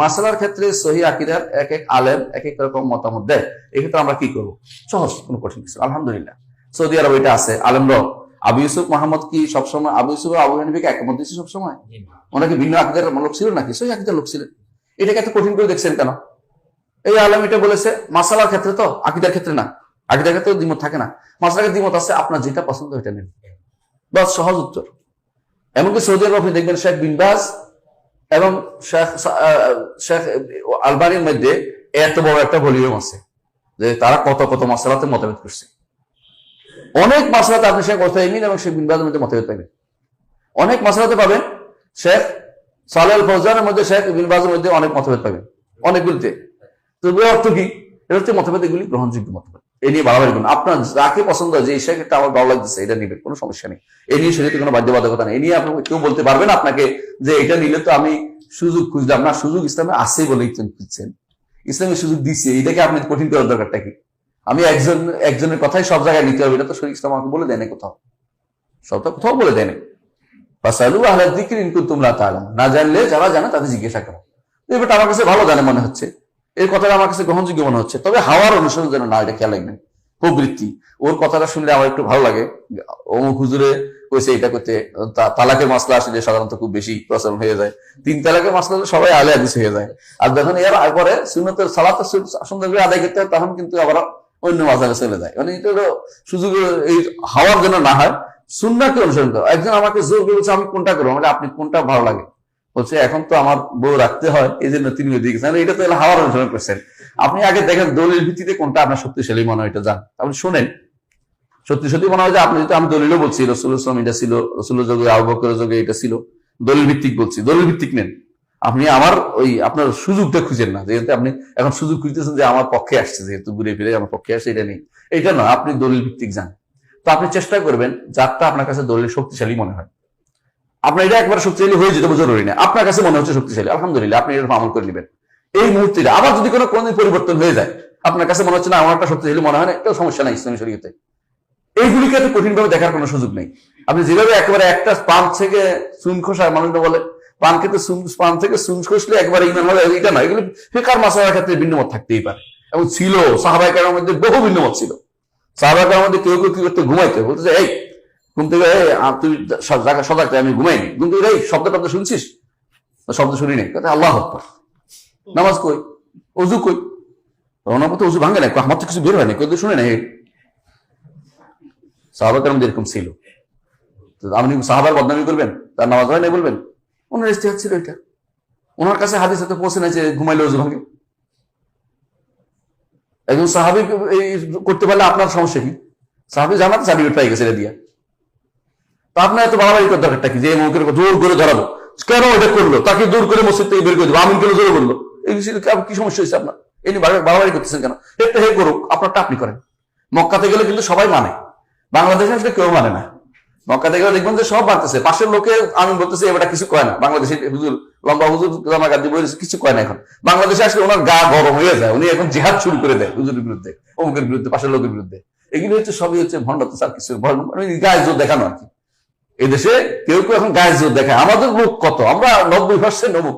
মাসালার ক্ষেত্রে সহি আকিদার এক এক আলেম এক এক রকম মতামত দেয়। এক্ষেত্রে আমরা কি করব? সহজ কোনো কঠিন কিছু আলহামদুলিল্লাহ। সৌদি আরব এটা আছে আলেমরাও আবু ইউসুফ মোহাম্মদ কি সবসময় আবু ইউসুফ আবু হানিফিকে একমত দিচ্ছে সবসময়? ওনাকে ভিন্ন আকিদার লোক ছিল নাকি? সহি আকিদার লোক ছিলেন। এটাকে এত কঠিন করে দেখছেন কেন? এই আলেম এটা বলেছে মাসালার ক্ষেত্রে তো আকিদার ক্ষেত্রে না। আকিদার ক্ষেত্রে দ্বিমত থাকে না। মাসালার দ্বিমত আছে আপনার যেটা পছন্দ ওইটা নেন। বাস সহজ উত্তর। এমনকি সৌদি আরব আপনি দেখবেন শেখ বিনবাজ এবং শেখ শেখ আলবানির মধ্যে এত বড় একটা ভলিউম আছে যে তারা কত কত মশলাতে মতভেদ করছে। অনেক মশলাতে আপনি শেখ ওসাইমিন এবং শেখ বিনবাজের মধ্যে মতভেদ পাবেন। অনেক মশলাতে পাবেন শেখ সালেল ফৌজানের মধ্যে শেখ বিনবাজের মধ্যে অনেক মতভেদ পাবেন। অনেকগুলিতে। তো অর্থ কি? এর হচ্ছে মতভেদ এগুলি গ্রহণযোগ্য মতভেদ। এ নিয়ে বাড়াবাড়ি করুন। আপনার যাকে পছন্দ হয়, যে এই শেখটা আমার ভালো লাগতেছে, এটা নিবে, কোনো সমস্যা নেই। এ নিয়ে শরীরে কোনো বাধ্যবাধকতা নেই। এ নিয়ে আপনি কেউ বলতে পারবেন আপনাকে যে এটা নিলে তো আমি সুযোগ খুঁজলাম না। সুযোগ ইসলামে আছে বলেই তো খুঁজছেন। ইসলামের সুযোগ দিচ্ছে এটাকে আপনি কঠিন করার দরকারটা কি? আমি একজন, একজনের কথাই সব জায়গায় নিতে হবে এটা তো শরীর ইসলাম আমাকে বলে দেয় না কোথাও। সব তো কোথাও বলে দেয় না বাসালু আহলা দিকির ইনকুন তোমরা তালাম না জানলে যারা জানে তাদের জিজ্ঞাসা করো। তো এবারটা আমার কাছে ভালো জানে মনে হচ্ছে। এই কথাটা আমার কাছে গ্রহণযোগ্য মনে হচ্ছে। তবে হাওয়ার অনুসরণ যেন না এটা খেয়াল রাখবেন। প্রবৃত্তি। ওর কথাটা শুনলে আমার একটু ভালো লাগে। অমুক হুজুরে কইছে এটা করতে তালাকের মাসলা আসলে সাধারণত খুব বেশি প্রচলন হয়ে যায়। তিন তালাকের মাসলা সবাই আলে আদিস হয়ে যায়। আর যখন এর পরে সুন্নতের সালাতের সু- সুন্দর করে আদায় করতে হয় তখন কিন্তু আবার অন্য মাসালে চলে যায়। মানে এটা সুযোগ এই হাওয়ার জন্য না হয় সুন্নাকে অনুসরণ করো। একজন আমাকে জোর করে বলছে, আমি কোনটা করব? মানে আপনি কোনটা ভালো লাগে? বলছে, এখন তো আমার বউ রাখতে হয় এই জন্য তিনি ওইদিকে গেছেন এটা তো হাওয়ার অনুসরণ করছেন। আপনি আগে দেখেন দলিল ভিত্তিতে কোনটা আপনার শক্তিশালী মনে হয় এটা যান আপনি শোনেন সত্যি সত্যি মনে হয় যে আপনি যেহেতু আমি দলিলও বলছি রসুল ইসলাম এটা ছিল, রসুলের যোগে, আবু যোগে এটা ছিল দলিল ভিত্তিক বলছি দলিল ভিত্তিক নেন। আপনি আমার ওই আপনার সুযোগটা খুঁজেন না, যেহেতু আপনি এখন সুযোগ খুঁজতেছেন যে আমার পক্ষে আসছে, যেহেতু ঘুরে ফিরে আমার পক্ষে আসছে, এটা নেই। এটা নয়, আপনি দলিল ভিত্তিক যান। তো আপনি চেষ্টা করবেন যারটা আপনার কাছে দলিল শক্তিশালী মনে হয়। আপনার এটা একবার শক্তিশালী হয়ে যেতে জরুরি না। আপনার কাছে মনে হচ্ছে শক্তিশালী। আলহামদুলিল্লাহ আপনি এটা আমল করে নেবেন। এই মুহূর্তে আবার যদি কোনো কোনদিন পরিবর্তন হয়ে যায় আপনার কাছে মনে হচ্ছে না আমার একটা শক্তিশালী মনে হয় না এটাও সমস্যা নাই ইসলামী শরীয়তে। এইগুলিকে এত কঠিন ভাবে দেখার কোনো সুযোগ নেই। আপনি যেভাবে একেবারে একটা পান থেকে চুন খোসায় মানুষ বলে পান খেতে পান থেকে চুন খসলে একবারে ইমান হবে এটা না এগুলো ফেকার মাসালার ক্ষেত্রে ভিন্ন মত থাকতেই পারে। এবং ছিল সাহাবাহিকের মধ্যে বহু ভিন্ন মত ছিল সাহাবাহিকের মধ্যে কেউ কেউ কি করতে? ঘুমাইতে বলতে যে, এই ঘুম থেকে তুই সজাগ থাক, আমি ঘুমাইনি কিন্তু এই শব্দ টব্দ শুনছিস? শব্দ শুনি নাই। কথা আল্লাহ আকবার। নামাজ কই? অজু কই? ওনার মতো অজু ভাঙে না আমার তো কিছু বের হয় না কেউ তো শুনে নাই সাহাবাকের মধ্যে এরকম ছিল। আপনি সাহাবার বদনামি করবেন? তার নামাজ হয় না বলবেন? ওনার ইস্তেহাদ ছিল এটা। ওনার কাছে হাদিস হতে পৌঁছে না যে ঘুমাইলে অজু ভাঙে। একজন সাহাবি করতে পারলে আপনার সমস্যা কি? সাহাবি জানাতে সার্টিফিকেট পাই গেছে এটা দিয়া। আপনার এত বাড়াবাড়ি করার দরকারটা কি? যে জোর করে কেন এটা করল? তাকে দূর করে মসজিদ থেকে বের করে দেবো আমিন কেন জোরে এই কি সমস্যা হয়েছে আপনার? এই নিয়ে বাড়াবাড়ি- করতেছেন কেন? একটা হে করুক, আপনারটা আপনি করেন। মক্কাতে গেলে কিন্তু সবাই মানে। বাংলাদেশে আসলে কেউ মানে না। মক্কাতে গেলে দেখবেন যে সব মানতেছে। পাশের লোকে আমি বলতেছি এবার কিছু কয় না। বাংলাদেশে হুজুর, লম্বা হুজুর জামা গান্ধী বলেছে কিছু কয় না এখন। বাংলাদেশে আসলে ওনার গা গরম হয়ে যায়। উনি এখন জেহাদ শুরু করে দেয় হুজুরের বিরুদ্ধে, অমুকের বিরুদ্ধে, পাশের লোকের বিরুদ্ধে। এগুলো হচ্ছে সবই হচ্ছে ভণ্ডত্ব স্যার কিছু মানে গায়ে জোর দেখানো আর কি। এদেশে কেউ কেউ এখন গায়ে জোর দেখে আমাদের লোক কত? আমরা নব্বই পার্সেন্ট অমুক